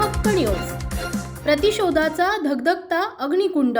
जनहक्क news प्रतिशोधाचा धगधगता अग्निकुंड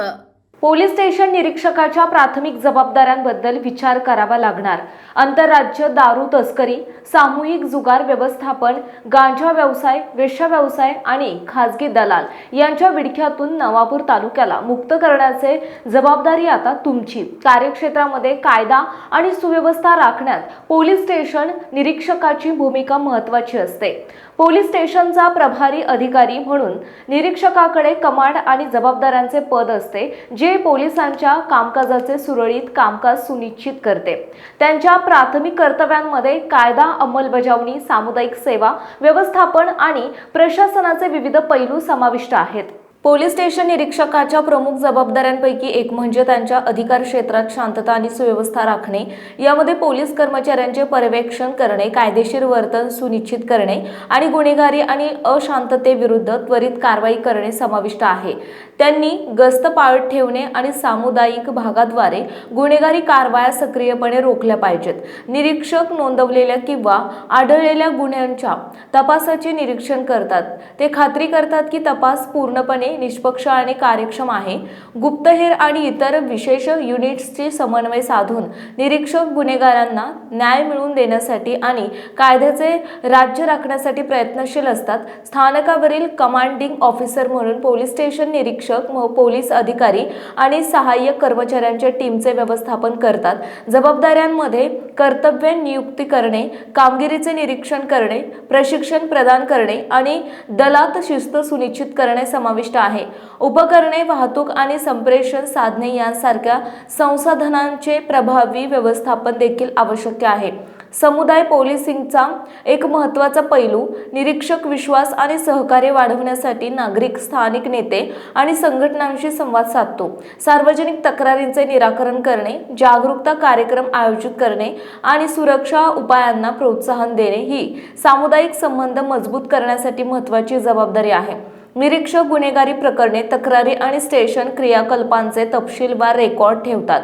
पोलीस स्टेशन निरीक्षकाच्या प्राथमिक जबाबदाऱ्यांबद्दल विचार करावा लागणार. आंतरराज्य दारू तस्करी सामूहिक जुगार व्यवस्थापन गांजा व्यवसाय वेश्या व्यवसाय आणि खाजगी दलाल यांच्या विडख्यातून नवापूर तालुक्याला मुक्त करण्याचे जबाबदारी आता तुमची. कार्यक्षेत्रामध्ये कायदा आणि सुव्यवस्था राखण्यात पोलीस स्टेशन निरीक्षकाची भूमिका महत्वाची असते. पोलीस स्टेशनचा प्रभारी अधिकारी म्हणून निरीक्षकाकडे कमांड आणि जबाबदाऱ्यांचे पद असते जे पोलिसांच्या कामकाजाचे सुरळीत कामकाज सुनिश्चित करते. त्यांच्या प्राथमिक कर्तव्यांमध्ये कायदा अंमलबजावणी सामुदायिक सेवा व्यवस्थापन आणि प्रशासनाचे विविध पैलू समाविष्ट आहेत. पोलीस स्टेशन निरीक्षकाच्या प्रमुख जबाबदाऱ्यांपैकी एक म्हणजे त्यांच्या अधिकार क्षेत्रात शांतता आणि सुव्यवस्था राखणे. यामध्ये पोलीस कर्मचाऱ्यांचे पर्यवेक्षण करणे कायदेशीर वर्तन सुनिश्चित करणे आणि गुन्हेगारी आणि अशांततेविरुद्ध त्वरित कारवाई करणे समाविष्ट आहे. त्यांनी गस्त पाळत ठेवणे आणि सामुदायिक भागाद्वारे गुन्हेगारी कारवाया सक्रियपणे रोखल्या पाहिजेत. निरीक्षक नोंदवलेल्या किंवा आढळलेल्या गुन्ह्यांच्या तपासाचे निरीक्षण करतात. ते खात्री करतात की तपास पूर्णपणे निष्पक्ष आणि कार्यक्षम आहे. गुप्तहेर आणि इतर विशेष युनिट्सचे समन्वय साधून निरीक्षक गुन्हेगारांना न्याय मिळवून देण्यासाठी आणि कायद्याचे राज्य राखण्यासाठी प्रयत्नशील असतात. स्थानकावरील कमांडिंग ऑफिसर म्हणून पोलीस स्टेशन निरीक्षक पोलीस अधिकारी आणि सहाय्यक कर्मचाऱ्यांच्या टीमचे व्यवस्थापन करतात. जबाबदाऱ्यांमध्ये कर्तव्य नियुक्ती करणे कामगिरीचे निरीक्षण करणे प्रशिक्षण प्रदान करणे आणि दलात शिस्त सुनिश्चित करणे समाविष्ट आहे. उपकरणे वाहतूक आणि संप्रेषण साधने यांसारख्या संसाधनांचे प्रभावी व्यवस्थापन देखील आवश्यक आहे. समुदाय पोलिसिंगचा एक महत्त्वाचा पैलू निरीक्षक विश्वास आणि सहकार्य वाढवण्यासाठी नागरिक स्थानिक नेते आणि संघटनांशी संवाद साधतो. सार्वजनिक तक्रारींचे निराकरण करणे जागरूकता कार्यक्रम आयोजित करणे आणि सुरक्षा उपायांना प्रोत्साहन देणे ही सामुदायिक संबंध मजबूत करण्यासाठी महत्त्वाची जबाबदारी आहे. निरीक्षक गुन्हेगारी प्रकरणे तक्रारी आणि स्टेशन क्रियाकल्पांचे तपशीलवार रेकॉर्ड ठेवतात.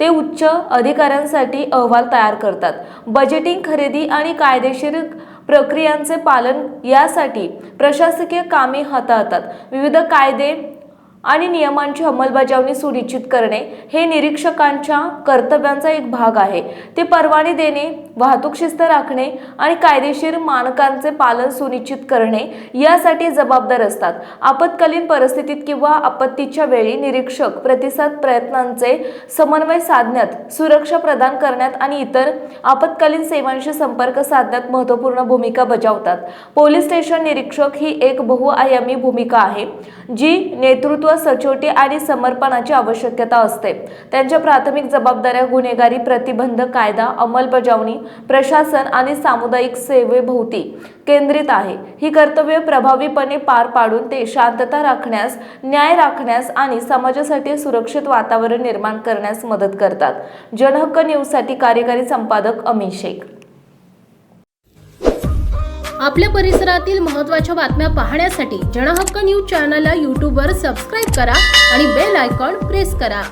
ते उच्च अधिकाऱ्यांसाठी अहवाल तयार करतात. बजेटिंग खरेदी आणि कायदेशीर प्रक्रियांचे पालन यासाठी प्रशासकीय कामे हाताळतात. विविध कायदे आणि नियमांची अंमलबजावणी सुनिश्चित करणे हे निरीक्षकांच्या कर्तव्यांचा एक भाग आहे. ते परवाने देणे वाहतूक शिस्त राखणे आणि कायदेशीर मानकांचे पालन सुनिश्चित करणे यासाठी जबाबदार असतात. आपत्कालीन परिस्थितीत किंवा आपत्तीच्या वेळी निरीक्षक प्रतिसाद प्रयत्नांचे समन्वय साधण्यात सुरक्षा प्रदान करण्यात आणि इतर आपत्कालीन सेवांशी संपर्क साधण्यात महत्त्वपूर्ण भूमिका बजावतात. पोलीस स्टेशन निरीक्षक ही एक बहुआयामी भूमिका आहे जी नेतृत्व सचोटी आणि समर्पणाची आवश्यकता असते. त्यांच्या प्राथमिक जबाबदाऱ्या गुन्हेगारी प्रतिबंध कायदा अंमलबजावणी प्रशासन आणि सामुदायिक सेवेभोवती केंद्रित आहे. ही कर्तव्य प्रभावीपणे पार पाडून ते शांतता राखण्यास न्याय राखण्यास आणि समाजासाठी सुरक्षित वातावरण निर्माण करण्यास मदत करतात. जनहक्क न्यूजसाठी कार्यकारी संपादक अमित शेख. आपल्या परिसरातील महत्त्वाच्या बातम्या पाहण्यासाठी जनहक्क न्यूज चॅनलला यूट्यूबवर सबस्क्राईब करा आणि बेल आयकॉन प्रेस करा.